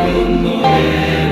온 노래.